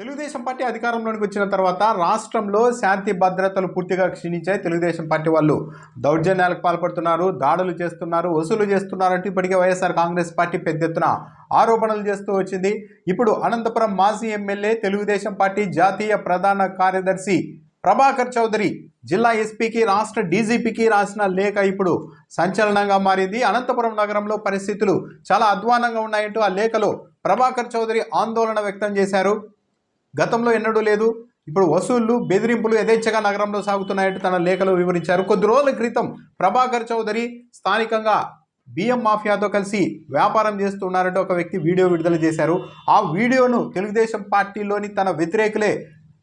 Telugu Desam party అధికారంలోకి వచ్చిన తర్వాత రాష్ట్రంలో శాంతి భద్రతలు పూర్తిగా క్షీణించాయి. తెలుగుదేశం పార్టీ వాళ్ళు దౌర్జన్యాలకు పాల్పడుతున్నారు దాడులు చేస్తున్నారు వసూలు చేస్తున్నారంటూ ఇప్పటికే వైఎస్ఆర్ కాంగ్రెస్ పార్టీ పెద్ద ఎత్తున ఆరోపణలు చేస్తూ వచ్చింది. ఇప్పుడు అనంతపురం మాజీ ఎమ్మెల్యే తెలుగుదేశం పార్టీ జాతీయ ప్రధాన కార్యదర్శి ప్రభాకర్ చౌదరి జిల్లా ఎస్పీకి రాష్ట్ర డీజీపీకి రాసిన లేఖ ఇప్పుడు సంచలనంగా మారింది. అనంతపురం నగరంలో పరిస్థితులు చాలా అధ్వానంగా ఉన్నాయంటూ ఆ లేఖలో ప్రభాకర్ చౌదరి ఆందోళన వ్యక్తం చేశారు. గతంలో ఎన్నడూ లేదు. ఇప్పుడు వసూళ్ళు బెదిరింపులు యథేచ్ఛగా నగరంలో సాగుతున్నాయంటూ తన లేఖలో వివరించారు. కొద్ది రోజుల క్రితం ప్రభాకర్ చౌదరి స్థానికంగా బియ్యం మాఫియాతో కలిసి వ్యాపారం చేస్తున్నారంటూ ఒక వ్యక్తి వీడియో విడుదల చేశారు. ఆ వీడియోను తెలుగుదేశం పార్టీలోని తన వ్యతిరేకులే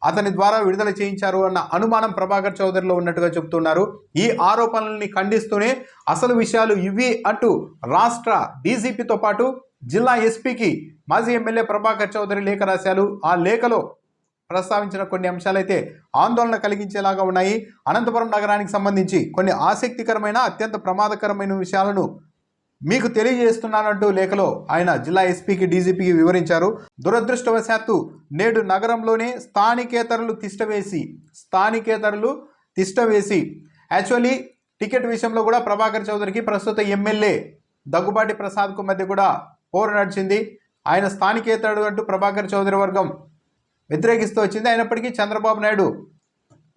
అతని ద్వారా విడుదల చేయించారు అన్న అనుమానం ప్రభాకర్ చౌదరిలో ఉన్నట్టుగా చెబుతున్నారు. ఈ ఆరోపణల్ని ఖండిస్తూనే అసలు విషయాలు ఇవి అంటూ రాష్ట్ర డీజీపీతో పాటు జిల్లా ఎస్పీకి మాజీ ఎమ్మెల్యే ప్రభాకర్ చౌదరి లేఖ రాశారు. ఆ లేఖలో ప్రస్తావించిన కొన్ని అంశాలైతే ఆందోళన కలిగించేలాగా ఉన్నాయి. అనంతపురం నగరానికి సంబంధించి కొన్ని ఆసక్తికరమైన అత్యంత ప్రమాదకరమైన విషయాలను మీకు తెలియజేస్తున్నానంటూ లేఖలో ఆయన జిల్లా ఎస్పీకి డీజీపీకి వివరించారు. దురదృష్టవశాత్తు నేడు నగరంలోనే స్థానికేతరులు తిష్టవేసి స్థానికేతరులు తిష్టవేసి యాక్చువల్లీ టికెట్ విషయంలో కూడా ప్రభాకర్ చౌదరికి ప్రస్తుత ఎమ్మెల్యే దగ్గుబాటి ప్రసాద్కు మధ్య కూడా పోరు నడిచింది. ఆయన స్థానికేతరుడు అంటూ ప్రభాకర్ చౌదరి వర్గం వ్యతిరేకిస్తూ వచ్చింది. అయినప్పటికీ చంద్రబాబు నాయుడు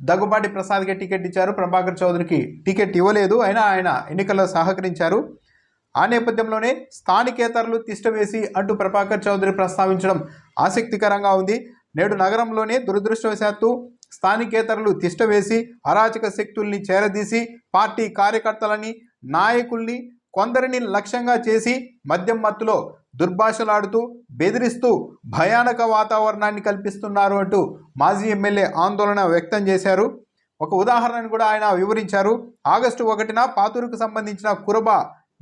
దగ్గుబాటి ప్రసాద్కి టికెట్ ఇచ్చారు. ప్రభాకర్ చౌదరికి టికెట్ ఇవ్వలేదు. అయినా ఆయన ఎన్నికల్లో సహకరించారు. ఆ నేపథ్యంలోనే స్థానికేతరులు తిష్టవేసి అంటూ ప్రభాకర్ చౌదరి ప్రస్తావించడం ఆసక్తికరంగా ఉంది. నేడు నగరంలోనే దురదృష్టవశాత్తు స్థానికేతరులు తిష్టవేసి అరాచక శక్తుల్ని చేరదీసి పార్టీ కార్యకర్తలని నాయకుల్ని కొందరిని లక్ష్యంగా చేసి మద్యం మత్తులో దుర్భాషలాడుతూ బెదిరిస్తూ భయానక వాతావరణాన్ని కల్పిస్తున్నారు అంటూ మాజీ ఎమ్మెల్యే ఆందోళన వ్యక్తం చేశారు. ఒక ఉదాహరణను కూడా ఆయన వివరించారు. ఆగస్టు ఒకటిన పాతూరుకు సంబంధించిన కురబ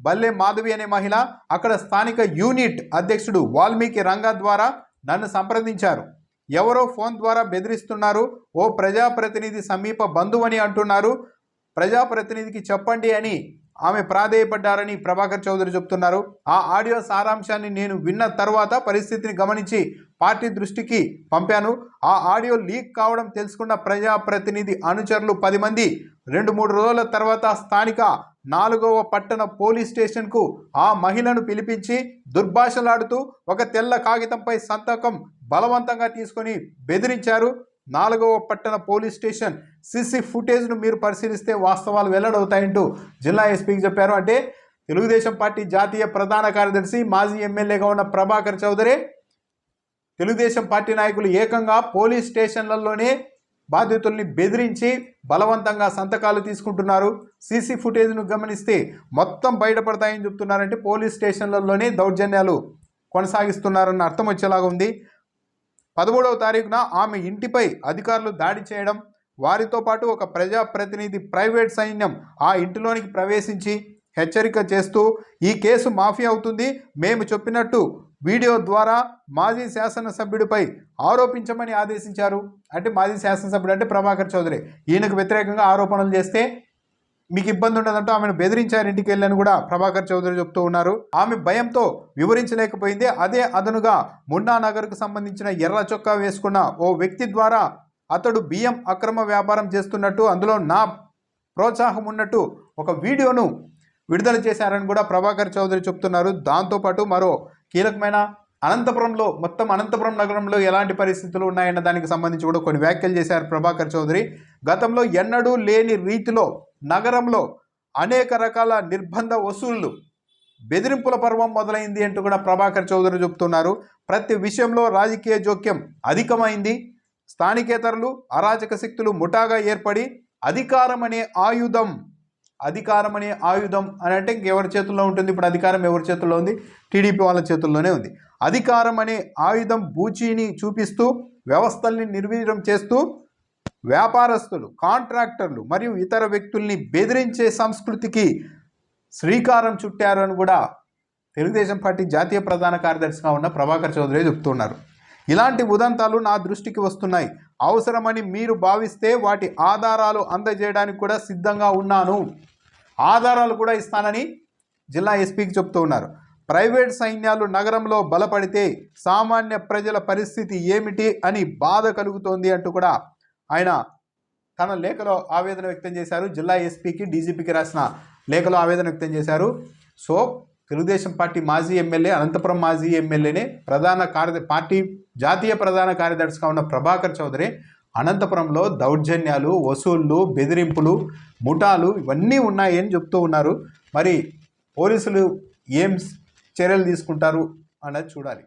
బల్లె మాధవి అనే మహిళ అక్కడ స్థానిక యూనిట్ అధ్యక్షుడు వాల్మీకి రంగా ద్వారా నన్ను సంప్రదించారు. ఎవరో ఫోన్ ద్వారా బెదిరిస్తున్నారు. ఓ ప్రజాప్రతినిధి సమీప బంధువని అంటున్నారు. ప్రజాప్రతినిధికి చెప్పండి అని ఆమె ప్రాధేయపడ్డారని ప్రభాకర్ చౌదరి చెప్తున్నారు. ఆ ఆడియో సారాంశాన్ని నేను విన్న తర్వాత పరిస్థితిని గమనించి పార్టీ దృష్టికి పంపాను. ఆ ఆడియో లీక్ కావడం తెలుసుకున్న ప్రజాప్రతినిధి అనుచరులు పది మంది. రెండు మూడు రోజుల తర్వాత స్థానిక నాలుగవ పట్టణ పోలీస్ స్టేషన్కు ఆ మహిళను పిలిపించి దుర్భాషలాడుతూ ఒక తెల్ల కాగితంపై సంతకం బలవంతంగా తీసుకొని బెదిరించారు. నాలుగవ పట్టణ పోలీస్ స్టేషన్ సీసీ ఫుటేజ్ను మీరు పరిశీలిస్తే వాస్తవాలు వెల్లడవుతాయంటూ జిల్లా ఎస్పీకి చెప్పారు. అంటే తెలుగుదేశం పార్టీ జాతీయ ప్రధాన కార్యదర్శి మాజీ ఎమ్మెల్యేగా ఉన్న ప్రభాకర్ చౌదరి తెలుగుదేశం పార్టీ నాయకులు ఏకంగా పోలీస్ స్టేషన్లలోనే బాధితుల్ని బెదిరించి బలవంతంగా సంతకాలు తీసుకుంటున్నారు. సీసీ ఫుటేజ్ను గమనిస్తే మొత్తం బయటపడతాయని చెప్తున్నారంటే పోలీస్ స్టేషన్లలోనే దౌర్జన్యాలు కొనసాగిస్తున్నారన్న అర్థం వచ్చేలాగా ఉంది. పదమూడవ తారీఖున ఆమె ఇంటిపై అధికారులు దాడి చేయడం వారితో పాటు ఒక ప్రజాప్రతినిధి ప్రైవేట్ సైన్యం ఆ ఇంటిలోనికి ప్రవేశించి హెచ్చరిక చేస్తూ ఈ కేసు మాఫీ అవుతుంది మేము చెప్పినట్టు వీడియో ద్వారా మాజీ శాసనసభ్యుడిపై ఆరోపించమని ఆదేశించారు. అంటే మాజీ శాసనసభ్యుడు అంటే ప్రభాకర్ చౌదరి. ఈయనకు వ్యతిరేకంగా ఆరోపణలు చేస్తే మీకు ఇబ్బంది ఉండదంటూ ఆమెను బెదిరించారు. ఇంటికి వెళ్ళని కూడా ప్రభాకర్ చౌదరి చెప్తూ ఉన్నారు. ఆమె భయంతో వివరించలేకపోయింది. అదే అదనుగా మున్నా నగర్కు సంబంధించిన ఎర్ర చొక్కా వేసుకున్న ఓ వ్యక్తి ద్వారా అతడు బియ్యం అక్రమ వ్యాపారం చేస్తున్నట్టు అందులో నా ప్రోత్సాహం ఉన్నట్టు ఒక వీడియోను విడుదల చేశారని కూడా ప్రభాకర్ చౌదరి చెప్తున్నారు. దాంతోపాటు మరో కీలకమైన అనంతపురంలో మొత్తం అనంతపురం నగరంలో ఎలాంటి పరిస్థితులు ఉన్నాయన్న దానికి సంబంధించి కూడా కొన్ని వ్యాఖ్యలు చేశారు ప్రభాకర్ చౌదరి. గతంలో ఎన్నడూ లేని రీతిలో నగరంలో అనేక రకాల నిర్బంధ వసూళ్ళు బెదిరింపుల పర్వం మొదలైంది అంటూ కూడా ప్రభాకర్ చౌదరి చెబుతున్నారు. ప్రతి విషయంలో రాజకీయ జోక్యం అధికమైంది. స్థానికేతరులు అరాచక శక్తులు ముఠాగా ఏర్పడి అధికారం అనే ఆయుధం అధికారం అనే ఆయుధం అని అంటే ఇంకెవరి చేతుల్లో ఉంటుంది? ఇప్పుడు అధికారం ఎవరి చేతుల్లో ఉంది? టీడీపీ వాళ్ళ చేతుల్లోనే ఉంది. అధికారం అనే ఆయుధం బూచీని చూపిస్తూ వ్యవస్థల్ని నిర్వీర్యం చేస్తూ వ్యాపారస్తులు కాంట్రాక్టర్లు మరియు ఇతర వ్యక్తుల్ని బెదిరించే సంస్కృతికి శ్రీకారం చుట్టారు అని కూడా తెలుగుదేశం పార్టీ జాతీయ ప్రధాన కార్యదర్శిగా ఉన్న ప్రభాకర్ చౌదరి చెబుతున్నారు ఇలాంటి ఉదంతాలు నా దృష్టికి వస్తున్నాయి. అవసరమని మీరు భావిస్తే వాటి ఆధారాలు అందజేయడానికి కూడా సిద్ధంగా ఉన్నాను. ఆధారాలు కూడా ఇస్తానని జిల్లా ఎస్పీకి చెప్తూ ఉన్నారు. ప్రైవేట్ సైన్యాలు నగరంలో బలపడితే సామాన్య ప్రజల పరిస్థితి ఏమిటి అని బాధ కలుగుతోంది అంటూ కూడా ఆయన తన లేఖలో ఆవేదన వ్యక్తం చేశారు. జిల్లా ఎస్పీకి డీజీపీకి రాసిన లేఖలో ఆవేదన వ్యక్తం చేశారు. సో తెలుగుదేశం పార్టీ మాజీ ఎమ్మెల్యే అనంతపురం మాజీ ఎమ్మెల్యేనే ప్రధాన కార్య పార్టీ జాతీయ ప్రధాన కార్యదర్శిగా ఉన్న ప్రభాకర్ చౌదరి అనంతపురంలో దౌర్జన్యాలు వసూళ్ళు బెదిరింపులు ముఠాలు ఇవన్నీ ఉన్నాయని చెప్తూ ఉన్నారు. మరి పోలీసులు ఏం చర్యలు తీసుకుంటారు అన్నది చూడాలి.